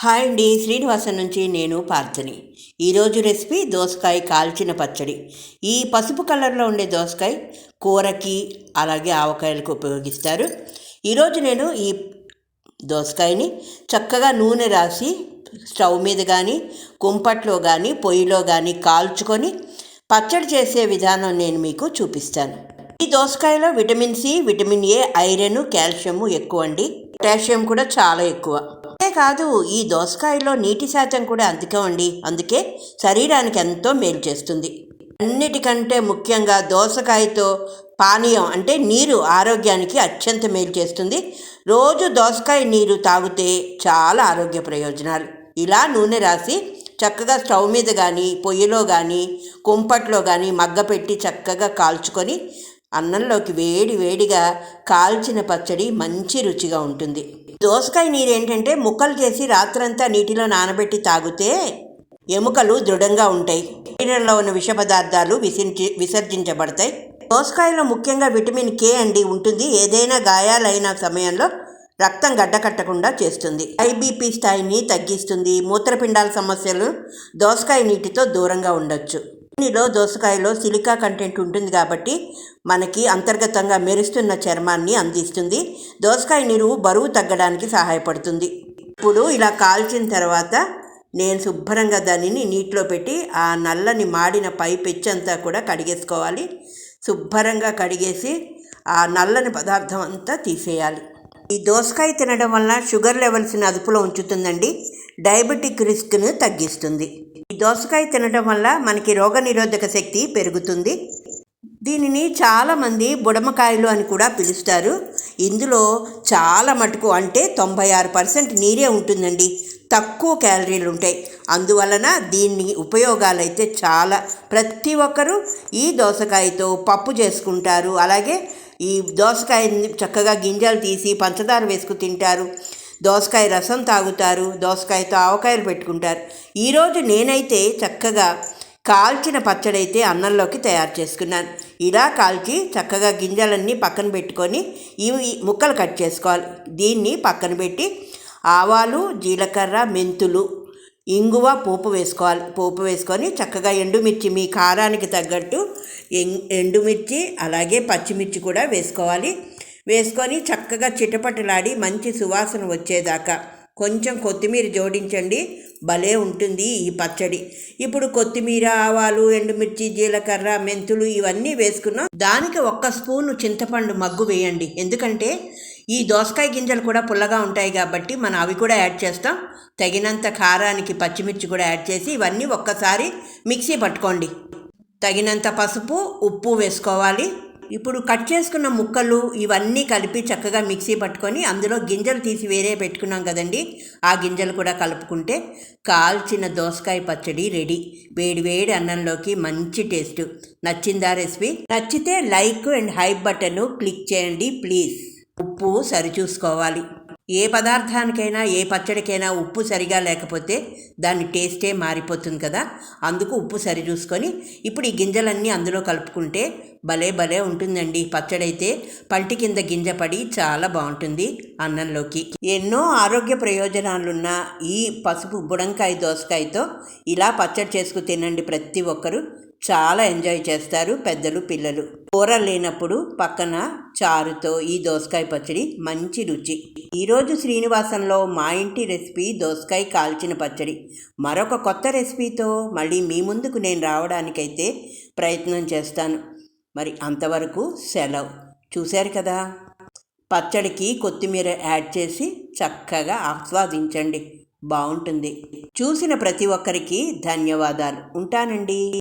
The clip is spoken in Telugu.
హాయ్ అండి శ్రీనివాసన్ నుంచి నేను పార్థని ఈరోజు రెసిపీ దోసకాయ కాల్చిన పచ్చడి. ఈ పసుపు కలర్లో ఉండే దోసకాయ కూరకి అలాగే ఆవకాయలకు ఉపయోగిస్తారు. ఈరోజు నేను ఈ దోసకాయని చక్కగా నూనె రాసి స్టవ్ మీద కానీ కుంపట్లో కానీ పొయ్యిలో కానీ కాల్చుకొని పచ్చడి చేసే విధానం నేను మీకు చూపిస్తాను. ఈ దోసకాయలో vitamin C vitamin A iron calcium ఎక్కువ అండి. పొటాషియం కూడా చాలా ఎక్కువ. కాదు ఈ దోసకాయలో నీటి శాతం కూడా అధికం అండి. అందుకే శరీరానికి ఎంతో మేలు చేస్తుంది. అన్నిటికంటే ముఖ్యంగా దోసకాయతో పానీయం అంటే నీరు ఆరోగ్యానికి అత్యంత మేలు చేస్తుంది. రోజు దోసకాయ నీరు తాగితే చాలా ఆరోగ్య ప్రయోజనాలు. ఇలా నూనె రాసి చక్కగా స్టవ్ మీద కానీ పొయ్యిలో కానీ కుంపట్లో కానీ మగ్గ పెట్టి చక్కగా కాల్చుకొని అన్నంలోకి వేడి వేడిగా కాల్చిన పచ్చడి మంచి రుచిగా ఉంటుంది. దోసకాయ నీరు ఏంటంటే ముక్కలు చేసి రాత్రంతా నీటిలో నానబెట్టి తాగితే ఎముకలు దృఢంగా ఉంటాయి. శరీరంలో ఉన్న విష పదార్థాలు విసించి విసర్జించబడతాయి. దోసకాయలో ముఖ్యంగా విటమిన్ కే అండి ఉంటుంది. ఏదైనా గాయాలైన సమయంలో రక్తం గడ్డకట్టకుండా చేస్తుంది. ఐబీపీ స్థాయిని తగ్గిస్తుంది. మూత్రపిండాల సమస్యలు దోసకాయ నీటితో దూరంగా ఉండొచ్చు. దీనిలో దోసకాయలో సిలికా కంటెంట్ ఉంటుంది కాబట్టి మనకి అంతర్గతంగా మెరుస్తున్న చర్మాన్ని అందిస్తుంది. దోసకాయ నీరు బరువు తగ్గడానికి సహాయపడుతుంది. ఇప్పుడు ఇలా కాల్చిన తర్వాత నేను శుభ్రంగా దానిని నీటిలో పెట్టి ఆ నల్లని మాడిన పై పెచ్చంతా కూడా కడిగేసుకోవాలి. శుభ్రంగా కడిగేసి ఆ నల్లని పదార్థం అంతా తీసేయాలి. ఈ దోసకాయ తినడం వల్ల షుగర్ లెవెల్స్ని అదుపులో ఉంచుతుందండి. డయాబెటిక్ రిస్క్ను తగ్గిస్తుంది. దోసకాయ తినడం వల్ల మనకి రోగనిరోధక శక్తి పెరుగుతుంది. దీనిని చాలామంది బుడమకాయలు అని కూడా పిలుస్తారు. ఇందులో చాలా మటుకు అంటే తొంభై ఆరు పర్సెంట్ నీరే ఉంటుందండి. తక్కువ క్యాలరీలు ఉంటాయి. అందువలన దీన్ని ఉపయోగాలు అయితే చాలా ప్రతి ఒక్కరూ ఈ దోసకాయతో పప్పు చేసుకుంటారు. అలాగే ఈ దోసకాయని చక్కగా గింజలు తీసి పంచదార వేసుకు తింటారు. దోసకాయ రసం తాగుతారు. దోసకాయతో ఆవకాయలు పెట్టుకుంటారు. ఈరోజు నేనైతే చక్కగా కాల్చిన పచ్చడి అయితే అన్నంలోకి తయారు చేసుకున్నాను. ఇలా కాల్చి చక్కగా గింజలన్నీ పక్కన పెట్టుకొని ఇవి ముక్కలు కట్ చేసుకోవాలి. దీన్ని పక్కన పెట్టి ఆవాలు జీలకర్ర మెంతులు ఇంగువ పోపు వేసుకోవాలి. పోపు వేసుకొని చక్కగా ఎండుమిర్చి మీ కారానికి తగ్గట్టు ఎండుమిర్చి అలాగే పచ్చిమిర్చి కూడా వేసుకోవాలి. వేసుకొని చక్కగా చిటపటలాడి మంచి సువాసన వచ్చేదాకా. కొంచెం కొత్తిమీర జోడించండి. భలే ఉంటుంది ఈ పచ్చడి. ఇప్పుడు కొత్తిమీర ఆవాలు ఎండుమిర్చి జీలకర్ర మెంతులు ఇవన్నీ వేసుకున్నాం. దానికి ఒక్క స్పూను చింతపండు మగ్గు వేయండి. ఎందుకంటే ఈ దోసకాయ గింజలు కూడా పుల్లగా ఉంటాయి కాబట్టి మనం అవి కూడా యాడ్ చేస్తాం. తగినంత కారానికి పచ్చిమిర్చి కూడా యాడ్ చేసి ఇవన్నీ ఒక్కసారి మిక్సీ పట్టుకోండి. తగినంత పసుపు ఉప్పు వేసుకోవాలి. ఇప్పుడు కట్ చేసుకున్న ముక్కలు ఇవన్నీ కలిపి చక్కగా మిక్సీ పట్టుకొని అందులో గింజలు తీసి వేరే పెట్టుకున్నాం కదండి. ఆ గింజలు కూడా కలుపుకుంటే కాల్చిన దోసకాయ పచ్చడి రెడీ. వేడి వేడి అన్నంలోకి మంచి టేస్ట్. నచ్చిందా రెసిపీ? నచ్చితే like and hype button click చేయండి ప్లీజ్. ఉప్పు సరిచూసుకోవాలి. ఏ పదార్థానికైనా ఏ పచ్చడికైనా ఉప్పు సరిగా లేకపోతే దాని టేస్టే మారిపోతుంది కదా. అందుకు ఉప్పు సరి చూసుకొని ఇప్పుడు ఈ గింజలన్నీ అందులో కలుపుకుంటే భలే భలే ఉంటుందండి. పచ్చడైతే పంటి కింద గింజ పడి చాలా బాగుంటుంది అన్నంలోకి. ఎన్నో ఆరోగ్య ప్రయోజనాలున్న ఈ పసుపు బుడంకాయ దోసకాయతో ఇలా పచ్చడి చేసుకు తినండి ప్రతి ఒక్కరూ. చాలా ఎంజాయ్ చేస్తారు పెద్దలు పిల్లలు. కూర లేనప్పుడు పక్కన చారుతో ఈ దోసకాయ పచ్చడి మంచి రుచి. ఈరోజు శ్రీనివాసంలో మా ఇంటి రెసిపీ దోసకాయ కాల్చిన పచ్చడి. మరొక కొత్త రెసిపీతో మళ్ళీ మీ ముందుకు నేను రావడానికైతే ప్రయత్నం చేస్తాను. మరి అంతవరకు సెలవు. చూశారు కదా? పచ్చడికి కొత్తిమీర యాడ్ చేసి చక్కగా ఆస్వాదించండి. బాగుంటుంది చూసిన ప్రతి ఒక్కరికి ధన్యవాదాలు. ఉంటానండి.